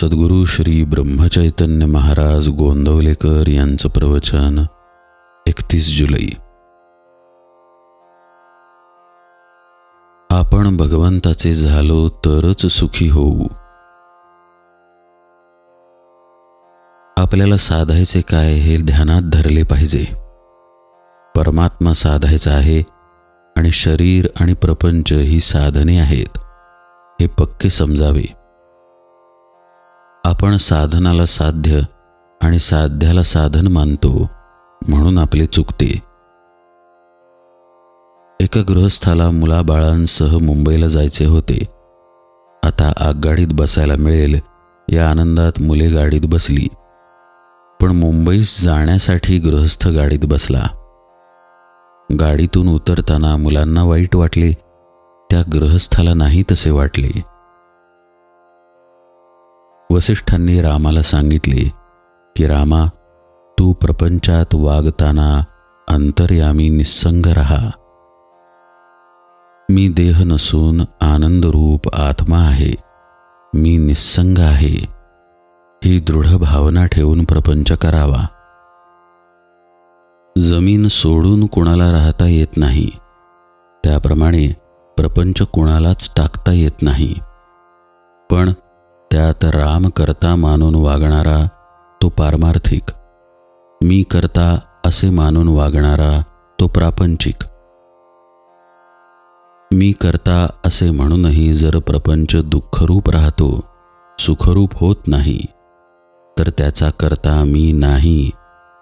सद्गुरू श्री ब्रह्मचैतन्य महाराज गोंदवलेकर यांचं प्रवचन एकतीस जुलै. आपण भगवंताचे झालो तरच सुखी होऊ. आपल्याला साधायचे काय हे ध्यानात धरले पाहिजे. परमात्मा साधायचा आहे आणि शरीर आणि प्रपंच ही साधने आहेत हे पक्के समजावे. आपण साधनाला साध्य आणि साध्याला साधन मानतो म्हणून आपले चुकते. एका गृहस्थाला मुलाबाळांसह मुंबईला जायचे होते. आता आगगाडीत बसायला मिळेल या आनंदात मुले गाडीत बसली. पण मुंबईस जाण्यासाठी गृहस्थ गाडीत बसला. गाडीतून उतरताना मुलांना वाईट वाटले त्या गृहस्थाला नाही तसे वाटले. वसिष्ठांनी रामाला सांगितले की रामा तू प्रपंचात वागताना अंतर्यामी निस्संग रहा. मी देह नसून आनंदरूप आत्मा आहे. मी निस्संग आहे. ही दृढ भावना ठेवून प्रपंच करावा. जमीन सोडून कुणाला राहता येत नाही. त्याप्रमाणे प्रपंच कुणालाच टाकता येत नाही. त्यात राम करता मानून वागणारा तो पारमार्थिक. मी करता असे मानून वागणारा तो प्रापंचिक. मी करता असे म्हणूनही जर प्रपंच दुःखरूप राहतो सुखरूप होत नाही तर त्याचा करता मी नाही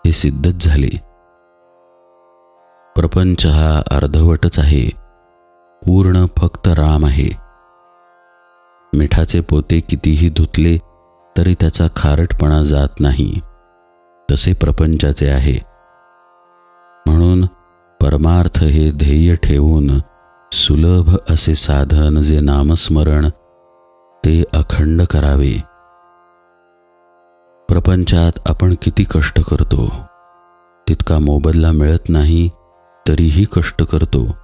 हे सिद्धच झाले. प्रपंच हा अर्धवटच आहे पूर्ण फक्त राम आहे. मिठाचे पोते कितीही धुतले तरी त्याचा खारटपणा जात नाही. तसे प्रपंचाचे आहे. म्हणून परमार्थ हे ध्येय ठेवून सुलभ असे साधन जे नामस्मरण ते अखंड करावे. प्रपंचात आपण किती कष्ट करतो? तितका मोबदला मिळत नाही तरीही कष्ट करतो.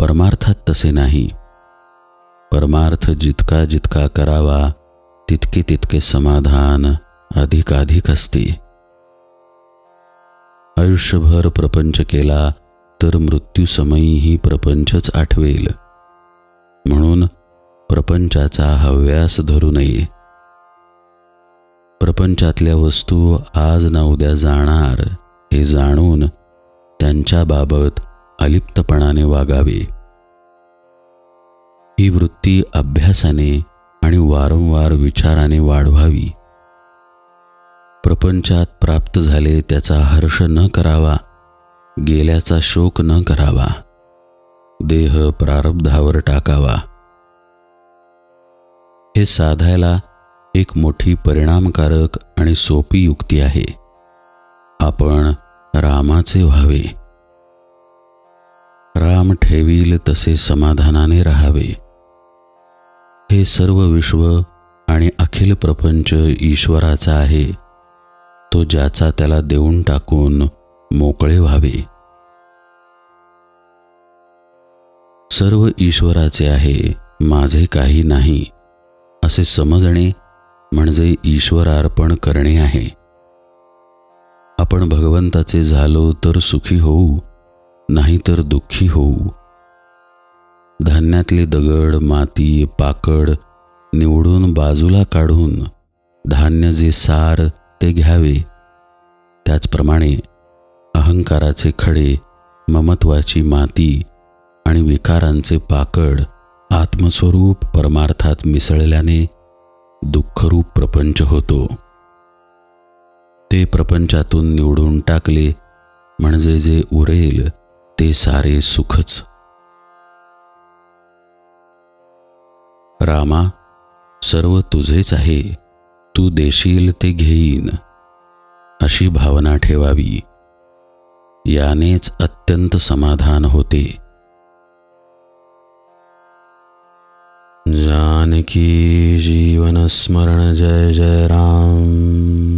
परमार्थात तसे नाही. परमार्थ जितका जितका करावा तितके तितके समाधान अधिकाधिक असते. आयुष्यभर प्रपंच केला तर मृत्यूसमयीही प्रपंचच आठवेल. म्हणून प्रपंचाचा हव्यास धरू नये. प्रपंचातल्या वस्तू आज ना उद्या जाणार हे जाणून त्यांच्याबाबत अलिप्तपणाने वागावे. ही वृत्ती अभ्यासाने आणि वारंवार विचाराने वाढवावी. प्रपंचात प्राप्त झाले त्याचा हर्ष न करावा गेल्याचा शोक न करावा देह प्रारब्धावर टाकावा. हे साधायला एक मोठी परिणामकारक आणि सोपी युक्ती आहे. आपण रामाचे व्हावे. राम ठेवील तसे समाधानाने राहावे. हे सर्व विश्व आणि अखिल प्रपंच ईश्वराचा आहे. तो ज्याचा त्याला देऊन टाकून मोकळे व्हावे. सर्व ईश्वराचे आहे माझे काही नाही असे समजणे म्हणजे ईश्वरार्पण करणे आहे. आपण भगवंताचे झालो तर सुखी होऊ नाहीतर दुःखी होऊ. धान्यातले दगड माती पाकड निवडून बाजूला काढून धान्य जे सार ते घ्यावे. त्याचप्रमाणे अहंकाराचे खडे ममत्वाची माती आणि विकारांचे पाकड आत्मस्वरूप परमार्थात मिसळल्याने दुःखरूप प्रपंच होतो. ते प्रपंचातून निवडून टाकले म्हणजे जे उरेल ते सारे सुखच. रामा सर्व तुझेच आहे तू देशील ते घेईन. अशी भावना ठेवावी. यानेच अत्यंत समाधान होते. जानकी जीवन स्मरण जय जय राम.